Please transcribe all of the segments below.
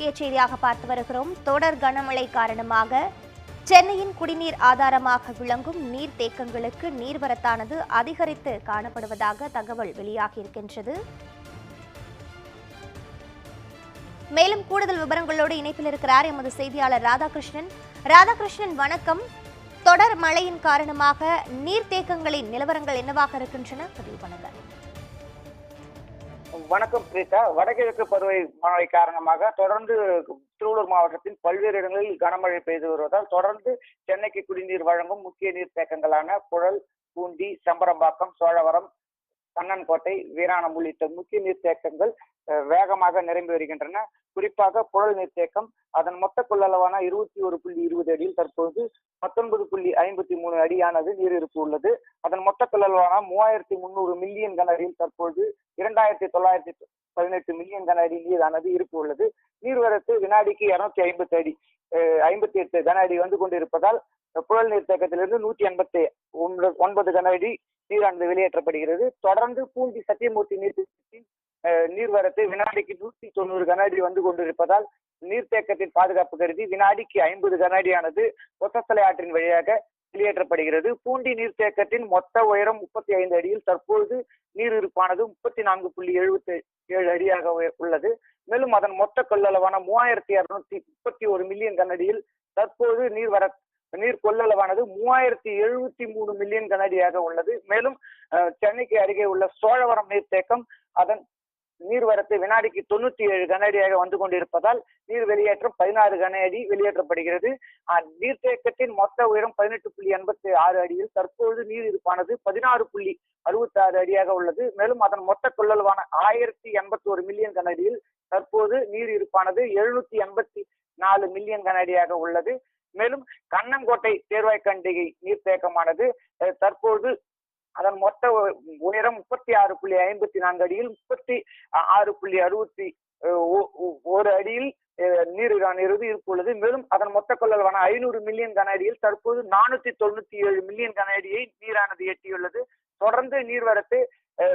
முக்கிய செய்தியாக பார்த்து வருகிறோம். தொடர் கனமழை காரணமாக சென்னையின் குடிநீர் ஆதாரமாக விளங்கும் நீர்த்தேக்கங்களுக்கு நீர்வரத்தானது அதிகரித்து காணப்படுவதாக தகவல் வெளியாகியிருக்கின்றது. மேலும் கூடுதல் விவரங்களோடு இணைப்பில் இருக்கிறார் எமது செய்தியாளர் ராதாகிருஷ்ணன். ராதாகிருஷ்ணன் வணக்கம். தொடர் மழையின் காரணமாக நீர்த்தேக்கங்களின் நிலவரங்கள் என்னவாக இருக்கின்றன? பதிவு பண்ணுங்கள். வணக்கம் பிரீதா வடகிழக்கு பருவ மழை காரணமாக தொடர்ந்து திருவள்ளூர் மாவட்டத்தின் பல்வேறு இடங்களில் கனமழை பெய்து வருவதால் தொடர்ந்து சென்னைக்கு குடிநீர் வழங்கும் முக்கிய நீர்த்தேக்கங்களான குழல் பூண்டி சம்பரம்பாக்கம் சோழவரம் கண்ணன்கோட்டை வீராணம் உள்ளிட்ட முக்கிய நீர்த்தேக்கங்கள் வேகமாக நிரம்பி வருகின்றன. குறிப்பாக புழல் நீர்த்தேக்கம் அதன் மொத்த கொள்ளளவான இருபத்தி ஒரு புள்ளி இருபது அடியில் தற்போது பத்தொன்பது புள்ளி ஐம்பத்தி மூணு அடியானது நீர் இருப்பு உள்ளது. அதன் மொத்த கொள்ளளவான மூவாயிரத்தி முந்நூறு மில்லியன் கன அடியில் தற்போது இரண்டாயிரத்தி தொள்ளாயிரத்தி பதினெட்டு மில்லியன் கன அடி நீரானது இருப்பு உள்ளது. நீர்வரத்து வினாடிக்கு இருநூத்தி ஐம்பத்தி அடி ஐம்பத்தி எட்டு கன அடி வந்து கொண்டிருப்பதால் புழல் நீர்த்தேக்கத்திலிருந்து நூத்தி எண்பத்தி ஒன்பது ஒன்பது கன அடி நீரானது வெளியேற்றப்படுகிறது. தொடர்ந்து பூண்டி சத்தியமூர்த்தி நீர்த்தேக்கத்தின் அஹ், நீர்வரத்து வினாடிக்கு நூத்தி தொண்ணூறு கன அடி வந்து கொண்டிருப்பதால் நீர்த்தேக்கத்தின் பாதுகாப்பு கருதி வினாடிக்கு ஐம்பது கன அடியானது ஒத்தத்தலை ஆற்றின் வழியாக வெளியேற்றப்படுகிறது. பூண்டி நீர்த்தேக்கத்தின் மொத்த உயரம் முப்பத்தி ஐந்து அடியில் தற்பொழுது நீர் இருப்பானது முப்பத்தி நான்கு புள்ளி எழுபத்தி ஏழு அடியாக உள்ளது. மேலும் அதன் மொத்த கொள்ளளவான மூவாயிரத்தி இருநூத்தி முப்பத்தி ஒரு மில்லியன் கனடியில் தற்போது நீர் வர நீர் கொள்ளளவானது மூவாயிரத்தி எழுபத்தி மூணு மில்லியன் கனடியாக உள்ளது. மேலும் சென்னைக்கு அருகே உள்ள சோழவரம் நீர்த்தேக்கம் அதன் நீர்வரத்து வினாடிக்கு தொண்ணூத்தி ஏழு கனஅடியாக வந்து கொண்டிருப்பதால் நீர் வெளியேற்றம் பதினாறு கன அடி வெளியேற்றப்படுகிறது நீர்த்தேக்கத்தின் மொத்த உயரம் பதினெட்டு புள்ளி எண்பத்தி ஆறு அடியில் தற்பொழுது நீர் இருப்பானது பதினாறு புள்ளி அறுபத்தி ஆறு அடியாக உள்ளது. மேலும் அதன் மொத்த கொள்ளளவான ஆயிரத்தி எண்பத்தி ஒரு மில்லியன் கன அடியில் தற்போது நீர் இருப்பானது எழுநூத்தி எண்பத்தி நாலு மில்லியன் கன அடியாக உள்ளது. மேலும் கண்ணங்கோட்டை தேர்வாய்க்கண்டிகை நீர்த்தேக்கமானது தற்போது அதன் மொத்த உயரம் முப்பத்தி ஆறு புள்ளி ஐம்பத்தி நான்கு அடியில் முப்பத்தி ஆறு புள்ளி அறுபத்தி ஒரு அடியில் அஹ், நீர் இருந்து இருப்புள்ளது மேலும் அதன் மொத்த கொள்ளளவான ஐநூறு மில்லியன் கன அடியில் தற்போது நானூத்தி தொண்ணூத்தி ஏழு மில்லியன் கன அடியை நீரானது எட்டியுள்ளது. தொடர்ந்து நீர்வரத்து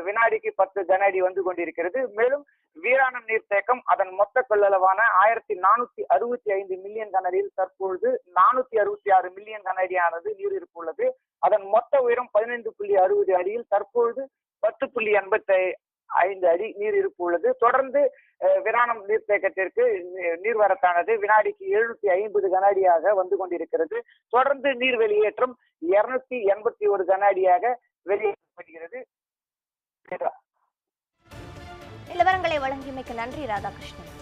வினாடிக்கு பத்து கன அடி வந்து கொண்டிருக்கிறது. மேலும் வீராணம் நீர்த்தேக்கம் அதன் மொத்த கொள்ளளவான ஆயிரத்தி நானூத்தி அறுபத்தி ஐந்து மில்லியன் கன அடியில் தற்பொழுது நானூத்தி அறுபத்தி ஆறு மில்லியன் கன அடியானது நீர் இருப்புள்ளது அதன் மொத்த உயரம் பதினைந்து புள்ளி அறுபது அடியில் தற்பொழுது பத்து புள்ளி எண்பத்தி ஐந்து அடி நீர் இருப்பு உள்ளது. தொடர்ந்து அஹ், விராணம் நீர்த்தேக்கத்திற்கு நீ- நீர்வரத்தானது வினாடிக்கு எழுநூத்தி ஐம்பது கன அடியாக வந்து கொண்டிருக்கிறது. தொடர்ந்து நீர் வெளியேற்றம் இருநூத்தி எண்பத்தி ஒரு கன அடியாக வெளியேற்றப்படுகிறது. நிலவரங்களை வழங்கியமைக்கு நன்றி ராதாகிருஷ்ணன்.